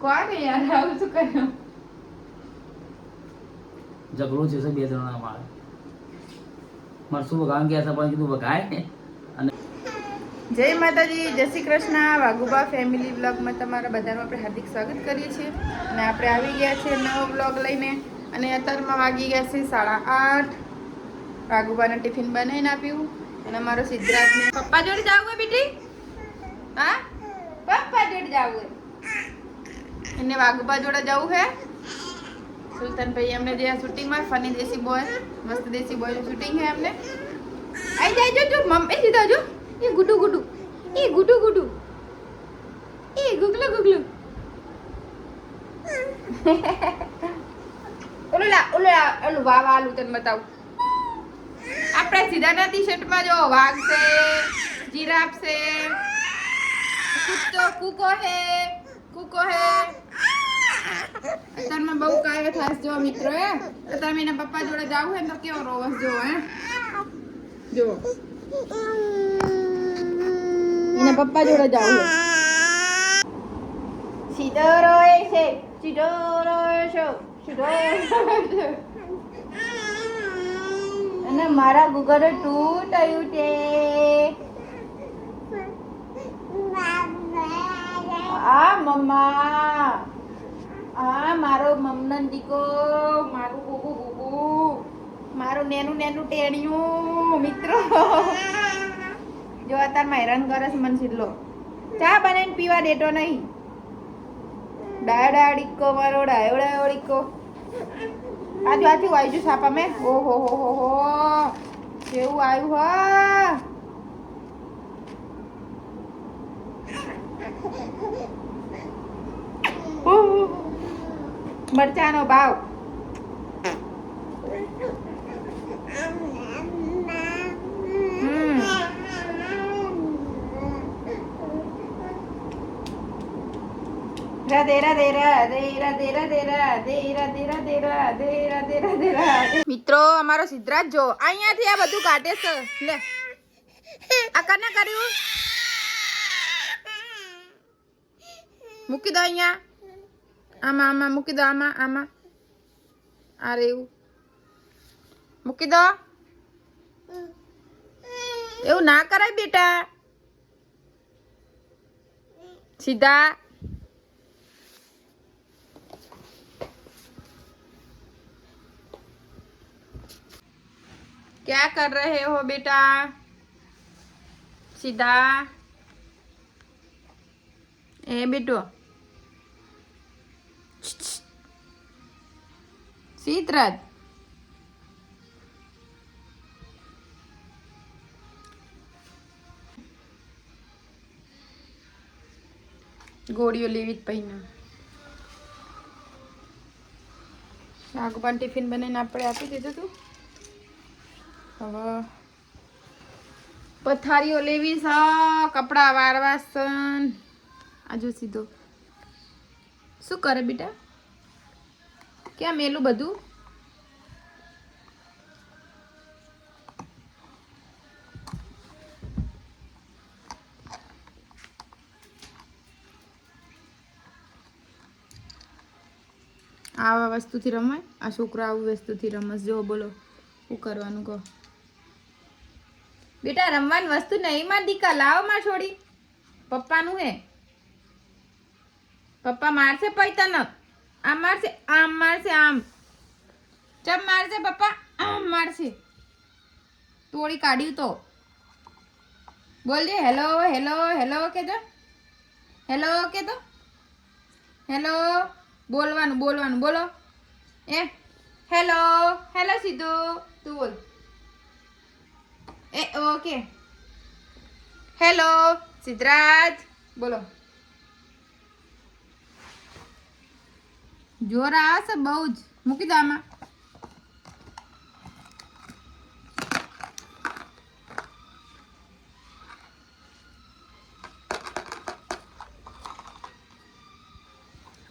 કોણ યાર આવું શું કર્યું ઝઘડો છે બે જણા મારે મરસું વગાણ ગયા હતા પણ કીધું વગાય ને. અને જય માતાજી જય શ્રી કૃષ્ણ. વાઘુબા ફેમિલી બ્લોગમાં તમારા બધાનું આપણે હાર્દિક સ્વાગત કરીએ છીએ. અને આપણે આવી ગયા છીએ નવો બ્લોગ લઈને. અને અત્યારમાં વાગી ગયા છે સાડા આઠ. વાઘુબાને ટિફિન બનાવીને આપ્યું. અને મારો સિદ્ધરાજને પપ્પા જોડે જાવું હે બેટી? હા? જાવું હે એને વાઘુબા જોડે જવું હે સુલતાન ભાઈ એમને જે આ શૂટિંગમાં ફની દેસી બોય મસ્ત દેસી બોયનું શૂટિંગ હે એમને આઈ જાય જો જો મમ્મી સીધા જો એ ગુડુ ગુડુ એ ગુડુ ગુડુ એ ગુગલું ગુગલું ઓલું લા ઓલું લા ઓલું વાહ વાલું તને બતાવું આપણે સીધાના ટી શર્ટમાં જો વાઘ છે જીરાફ છે કૂતો કૂકો હે કૂકો હે. અત્યારમાં બહુ કાયો થાસ જો મિત્રો, હે. તો તમે એના પપ્પા જોડે જાવ હે તો કેવો રોવસ જો હે. જો એના પપ્પા જોડે જાવ હે. સીધો રોય છે, સીધો રોય છે, સીધો અને મારા ગુગર તૂટાયું છે આ મમ્મા. આ મારો મમનન દીકો, મારું ગુગુ ગુગુ મારું નેનું નેનું ટેણિયું, મિત્રો. જો અત્યારે હેરાન છે મને સિલ્લો ચા બનાવીને પીવા દેતો નહીં. ડાયો ડીકો મારો ડાયો ડાયો ડીકો. આજુ આજુ વાયજુ સાપા મેં. ઓહો, હો હો હો. કેવું આવ્યું, હા. રાધે ભાવ મિત્રો અમારો સિદ્ધરાજ જો અહીંયાથી આ બધું કાઢે છે લે આ કને કર્યું મૂકી દો અહીંયા આમાં આમાં મૂકી દો આમાં આમાં આ રેવું મૂકી દો એવું ના કરાય બેટા સીધા क्या कर रहे हो बेटा सीधा ए बेटो સીતરાજ ગોળીઓ લેવી જ પહીને શાક પણ ટિફિન બનાવીને આપણે આપી દીધું તું હવે પથારીઓ લેવી છે કપડાં વારવા સન આજુ સીધો શું કરે બેટા? ક્યાં મેલું બધું? આવા વસ્તુથી રમાય? આ છોકરા આવું વસ્તુથી રમસ જો બોલો, શું કરવાનું કહો? બેટા, રમવાની વસ્તુ નહીં માં દીકા, લાવો માં છોડી. પપ્પાનું હે. પપ્પા મારશે પૈતા ન આમ મારશે આમ મારશે, આમ. ચમ મારશે પપ્પા? આમ મારશે. તોડી કાઢ્યું તો. બોલજે હેલો હેલો હેલો કેજો. હેલો કેતો હેલો. બોલવાનું બોલવાનું, બોલો. એ, હેલો હેલો સીધું. તું બોલ. એ, ઓકે. હેલો, સિદ્ધરાજ. બોલો. જોર આવશે બહુ જ. મૂકી દો આમાં.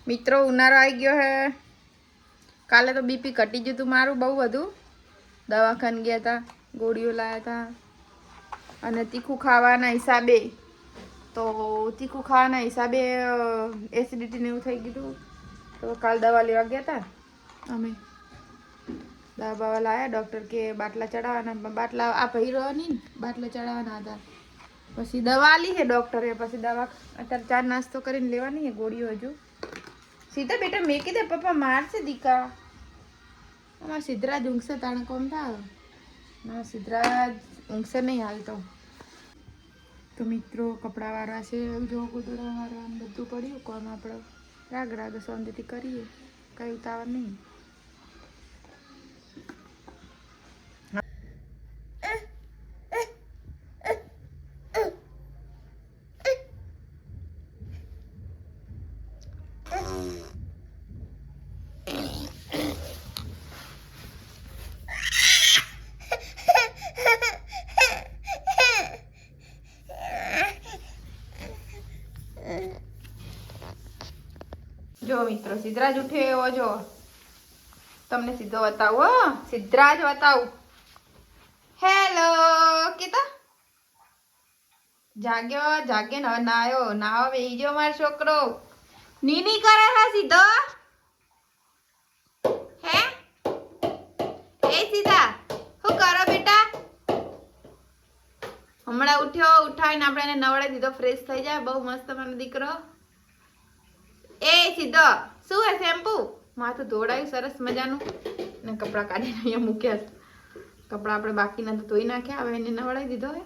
મિત્રો, ઉનાળો આવી ગયો હે. કાલે તો બીપી ઘટી ગયું હતું મારું બહુ બધું. દવાખાને ગયા હતા ગોળીઓ લાવ્યા હતા અને તીખું ખાવાના હિસાબે, તો તીખું ખાવાના હિસાબે એસિડિટીને એવું થઈ ગયું તો કાલ દવા લેવા ગયા હતા અમે. દવા બવા લાયા ડૉક્ટર કે બાટલા ચડાવવાના બાટલા આ ભૈરો નહીં બાટલા ચડાવવાના હતા. પછી દવા લીએ છે ડૉક્ટરે પછી દવા અત્યારે ચાર નાસ્તો કરીને લેવાની છે ગોળીઓ હજુ. સીધા બેટા મેં કીધે પપ્પા મારશે દીકા. અમારા સિદ્ધરાજ ઊંઘશે તાણે કોમ થાય ના સિદ્ધરાજ ઊંઘશે નહીં હાલતો તો. મિત્રો કપડાં વાળા છે જો ગોદડા વાળા બધું પડ્યું કોમ આપણે રાગ રાગ શાંતિથી કરીએ. કઈ ઉતાવળ નહીં. જો મિત્રો, સિદ્ધરાજ ઉઠ્યો એવો જો તમને સીધો બતાવું, હો. સિદ્ધરાજ, બતાવું. હેલો કીતા? જાગ્યો જાગે નાયો નાવા બેહી ગયો મારો છોકરો. નીની કરે હે સીધો? હે? એ સીધા. શું કરો બેટા? હમણાં ઉઠ્યો, ઉઠાવીને આપણે એને નવડાવી દીધો ફ્રેશ થઈ જાય. બહુ મસ્ત, મારો દીકરો. એ સીધો શું હે શેમ્પુ? માથું ધોડાયું સરસ મજાનું. ને કપડાં કાઢીને અહીંયા મૂક્યા છે. કપડાં આપણે બાકીના તો ધોઈ નાખ્યા, હવે એને નવડાવી દીધો હે.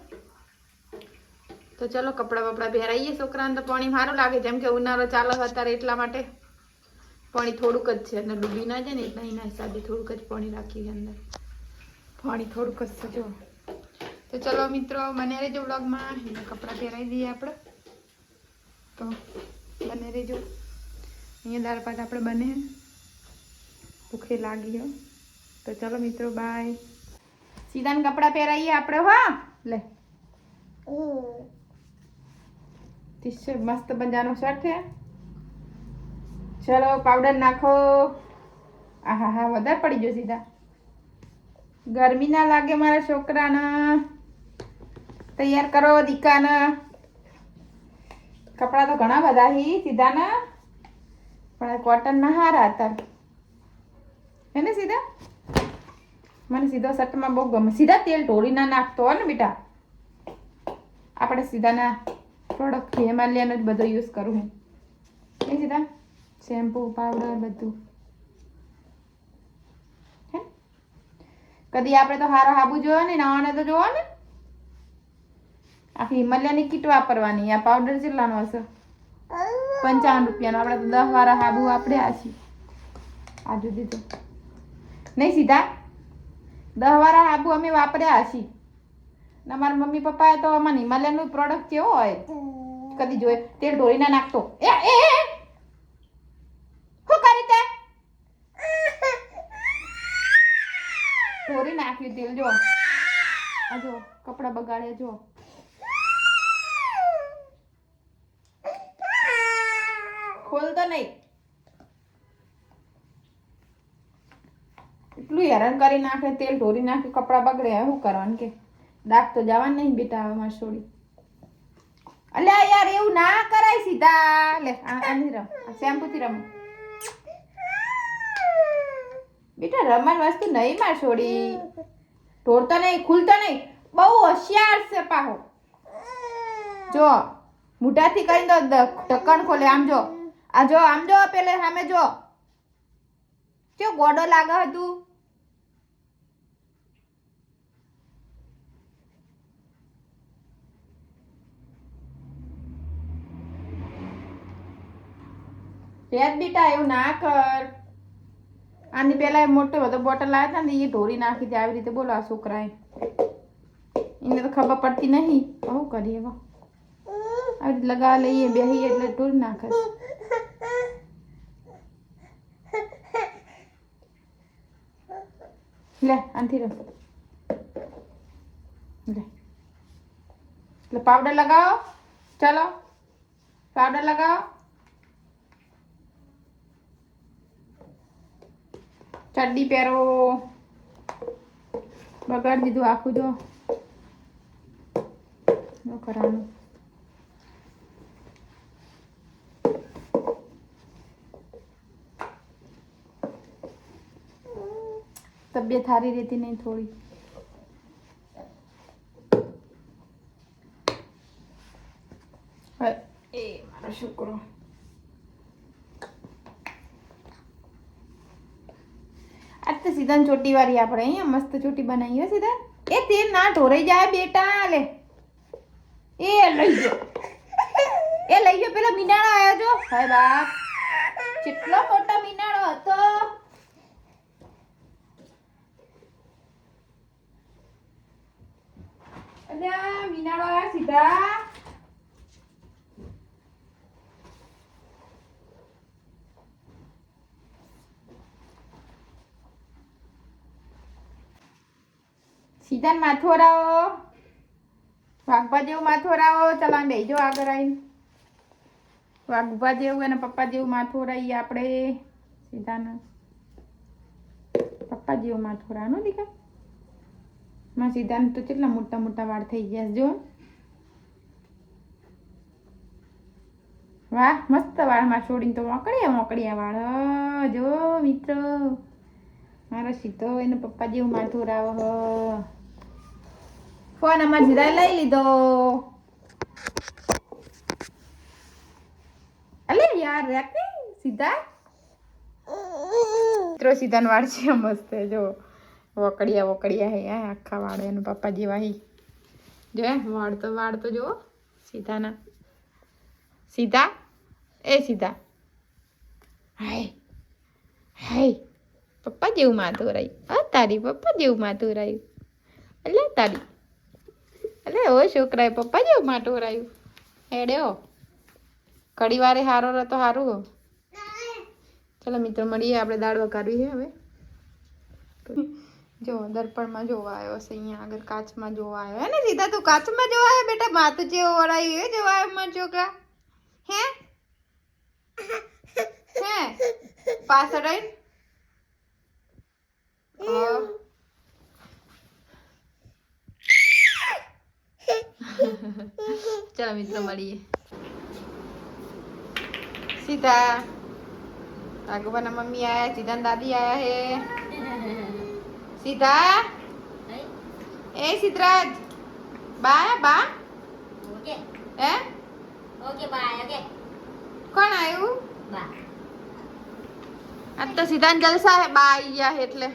તો ચલો કપડાં બપડા પહેરાઈએ છોકરાને તો પાણી સારું લાગે, જેમ કે ઉનાળો ચાલો અત્યારે એટલા માટે. પાણી થોડુંક જ છે અને ડૂબી ના જાય ને એટલા એના હિસાબે થોડુંક જ પાણી રાખીએ અંદર. પાણી થોડુંક જ છે, જો. તો ચલો મિત્રો, બને રહેજો બ્લોગમાં કપડાં પહેરાવી દઈએ આપણે. તો બને રહેજો. અહીંયા દાળ ભાત આપણે બને. ભૂખે લાગી તો ચલો મિત્રો બાય સીધાને કપડાં પહેરાઈએ આપણે, હા. લે. મસ્ત મજાનો શર્ટ છે ચલો પાવડર નાખો. આહા, હા, વધારે પડી ગયો સીધા. ગરમી ના લાગે મારા છોકરાને. તૈયાર કરો દીકાને. કપડાં તો ઘણા બધા હી સીધાના. પણ કોટન ના હારા હતા. હે સીધા? મને સીધો શર્ટમાં બહુ ગમે. સીધા તેલ ઢોળીના નાખતો હોય ને બેટા. આપણે સીધાના પ્રોડક્ટ હિમાલયાનો જ બધો યુઝ કરું હું. એ સીધા? શેમ્પૂ પાવડર બધું. હે? કદી આપણે તો હારો હાબુ જોયો ને નાવાને તો જોવો ને. આખી હિમાલયાની કીટ વાપરવાની, આ પાવડર જેટલાનો હશે. પંચાવન રૂપિયાનો. આપણે તો દસ વાળા હાબુ વાપર્યા છીએ. આ જુદી તો નહીં સીધા? દસ વાળા હાબુ અમે વાપર્યા છીએ. ને અમારા મમ્મી પપ્પાએ તો આમાં હિમાલયનું પ્રોડક્ટ કેવો હોય? કદી જોઈએ તેલ ઢોળી ના નાખતો. એ એ! શું કરી તે? ઢોળી નાખ્યું તેલ, જો. આ જો, કપડા બગાડે જો. નહીં. એટલું હેરાન કરી નાખે, તેલ ઢોરી નાખે, કપડાં બગડે શું કરવાનું કે? ડાક તો જવા નહીં બેટા હવે મારી છોડી. અલે યાર, એવું ના કરાય સીધા. લે આની રમ. શેમ્પુથી રમ. બેટા રમણ વસ્તુ નહીં માર છોડી. ઢોરતો નહીં, ખુલતો નહીં. બહુ હોશિયાર છે પાહો. જો, મોઢાથી કરીને તો ઢક્કણ ખોલે, આમ જો. આ જો, આમ જો, પેલે સામે જો. કેવો ગોડો લાગે હતું યાદ બીટા, એવું ના કર. આની પેલા મોટો બધો બોટલ આવ્યો હતા ને એ ઢોરી નાખી દે, આવી રીતે બોલો આ છોકરાએ. એને તો ખબર પડતી નહીં. આવું કરીએ હવે. આવી રીતે લગાવવા લઈએ બેહીએ એટલે ઢોરી નાખે લે આનથી રમ લે એટલે પાવડર લગાવો ચાલો પાવડર લગાવો ચડ્ડી પહેરો બગાડી દીધું આખું જો શું કરવાનું તબિયત સારી રહેતી નહીં થોડી. હવે એ મારો છોકરો. આજ તો સીધા ચોટી વાળી આપણે અહીંયા મસ્ત ચોટી બનાવી હો સીધા એ તેલ ના ઢોરાઈ જાય બેટા લે. એ લઈ ગયો એ લઈ ગયો પેલો મીનાળો આવ્યો જો. હાય બાપ. કેટલો મોટો મીનાળો હતો. અલ્યા મીનાળો સીધા. સીધા માથું રાવો વાઘભા જેવું માથું રાવો ચાલો આમ બેસજો આગળ આવીને. વાઘભા જેવું અને પપ્પા જેવું માથું હરાવીએ આપણે સીધાનું. પપ્પા જેવું માથું હરાવાનું દીકરા. માં સીધાને તો કેટલા મોટા મોટા વાળ થઈ ગયા છે જો વાહ મસ્ત વાળમાં છોડીને તો મોકળ્યા મોકળ્યા વાળ અ, જો મિત્રો મારો સીધો એને પપ્પા જેવું માથું રાવ ફોન અમાર સીધા લઈ લીધો અલે યાર રાખે સીધા મિત્રો સીધા વાળ છે મસ્ત જો વકડિયા વકડિયા હે આ આખા વાળ એનું પપ્પા જેવા હે. જો હે, વાળ તો વાળ તો જુઓ સીધાના સીધા એ સીધા હાય હાય. પપ્પા જેવું માથું રહ્યું હા તારી પપ્પા જેવું માથું રહ્યું એટલે તારી. એટલે ઓ છોકરાએ પપ્પા જેવું માથું રહ્યું હેડ્યો ઘડી વારે હારો રહો તો સારું હો ચલો મિત્રો મળીએ આપણે દાળ વઘારવી છે હવે. જો, દર્પણમાં જોવા આવ્યો છે અહીંયા આગળ, કાચમાં જોવા આવ્યો હે ને, સીધા તું કાચમાં જોવા આવ્યો બેટા? માથું જેવો વળાયું એ જોવા આવ્યો મારા છોકરા. હે? હે? પાછળ આવીને Oh. ચલો મિત્રો, મળીએ. સીધા. આગવાના મમ્મી આયા સીધા દાદી આયા હે. સીધા? એ સિદ્ધરાજ. બા બા? ઓકે. હે? Okay bye okay. કોણ આવ્યું બા. આ તો સીધા જલસા હે બા આવી ગયા એટલે.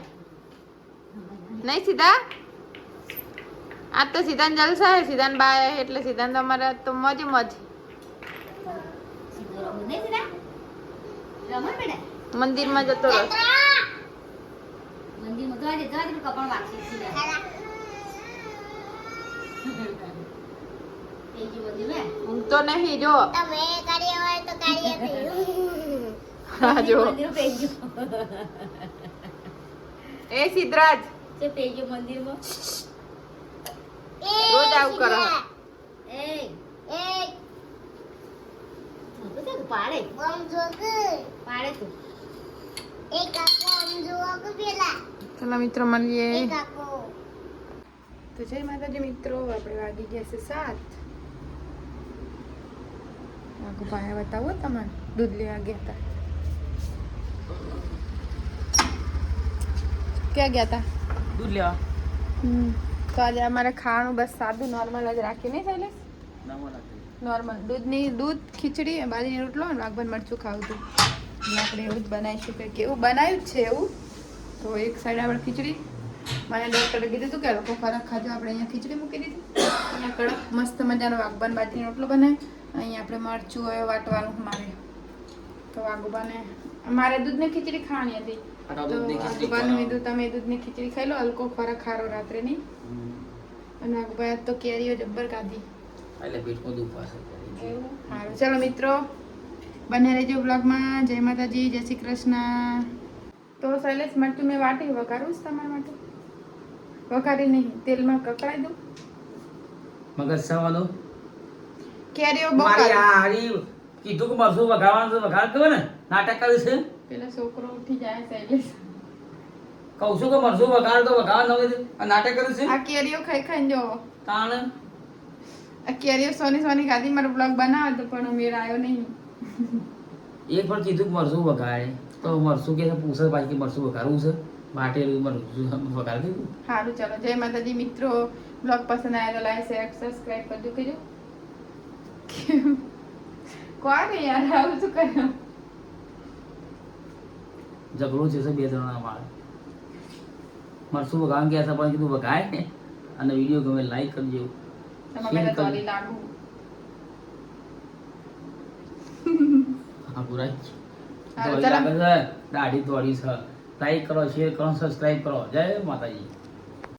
નહીં સીધા? આ તો સીધા જલસા હે સીધા બા આયા એટલે સીધા તમારે તો મોજ મજ. મંદિરમાં જતો રહો. મંદિરમાં જવા દે જવા દે કપણ મંદિર મે હું તો નહીં જો. તમે કરીએ હોય તો કરીએ હા જો. એ સિદ્ધરાજ. જે પેજો મંદિરમાં. રોજ આવું કરો. એ. એ તો તે પાડે? પાડે તું. ચલો મિત્રો મળીએ. તો જય માતાજી મિત્રો આપણે વાગી ગયા છે સાત. વાઘુ ભાઈ બતાવો તમારે? દૂધ લેવા ગયા હતા. ક્યાં ગયા હતા? દૂધ લેવા. તો આજે અમારે ખાવાનું બસ સાદું નોર્મલ જ રાખી નહીં શૈલેષ? નોર્મલ દૂધની દૂધ ખીચડી બાજરીની રોટલો અને વાઘબન મરચું ખાવું હતું. આપણે એવું જ બનાવીશું કે કેવું? બનાવ્યું જ છે એવું? તો એક સાઈડ આપણે ખીચડી. મને ડૉક્ટરે કીધું હતું કે લોકો ખોરાક ખાજો આપણે અહીંયા ખીચડી મૂકી દીધી. અહીંયા કડક મસ્ત મજાનો વાગબાન બાજરીનો રોટલો બનાવે અહીંયા આપણે મરચું હવે વાટવાનું મારે. તો વાગબાને મારે દૂધની ખીચડી ખાવાની હતી. તો વાગબાનું મીધું કીધું તમે દૂધની ખીચડી ખાઈ લો હલકો ખોરાક ખારો રાત્રે નહીં અને વાઘબાએ તો કેરીઓ જબ્બર કાઢી. એટલે પેટમાં દુખવાશે સારું. ચાલો મિત્રો બને રહેજો બ્લોગમાં જય માતાજી જય શ્રી કૃષ્ણ. તો શૈલેષ મરચું મેં વાટી વઘારું તમારા માટે? વઘારી નહીં તેલમાં કકડાઈ દઉં. મગજ સવાલો કેરીઓ મારી આરી કીધું કે મરચું વગાડવાનું તો વઘાર દો ને? નાટક કર્યું છે? પેલો છોકરો ઉઠી જાય શૈલેષ. કહું છું કે મરચું વઘાર તો વગાડ નવે આ નાટક કર્યું છે? આ કેરીઓ ખાઈ ખાઈને જો તાણ? આ કેરીઓ સોની સોની ખાધી મારો બ્લોગ બનાવ્યો તો પણ મેળ આવ્યો નહીં. એક પણ કીધું કે મરચું વગાડે તો મરસું કે છે પૂછે પાછી કે મરસું વગાડવું છે. માટે મરસું વગાડ દીધું. સારું ચાલો. જય માતાજી મિત્રો. બ્લોગ પસંદ આવ્યો તો લાઈક શેર સબસ્ક્રાઇબ કરજો કેજો. કોણ યાર આવું શું કર્યું? ઝઘડો છે બે ત્રણ માળ. મરસું વગાડ ગયા હતા પણ કીધું વગાય ને. અને વીડિયો ગમે લાઈક કરજો શેર કરજો. હા છે દાઢી દોડી છે. લાઈક કરો શેર કરો સબસ્ક્રાઈબ કરો. જય માતાજી.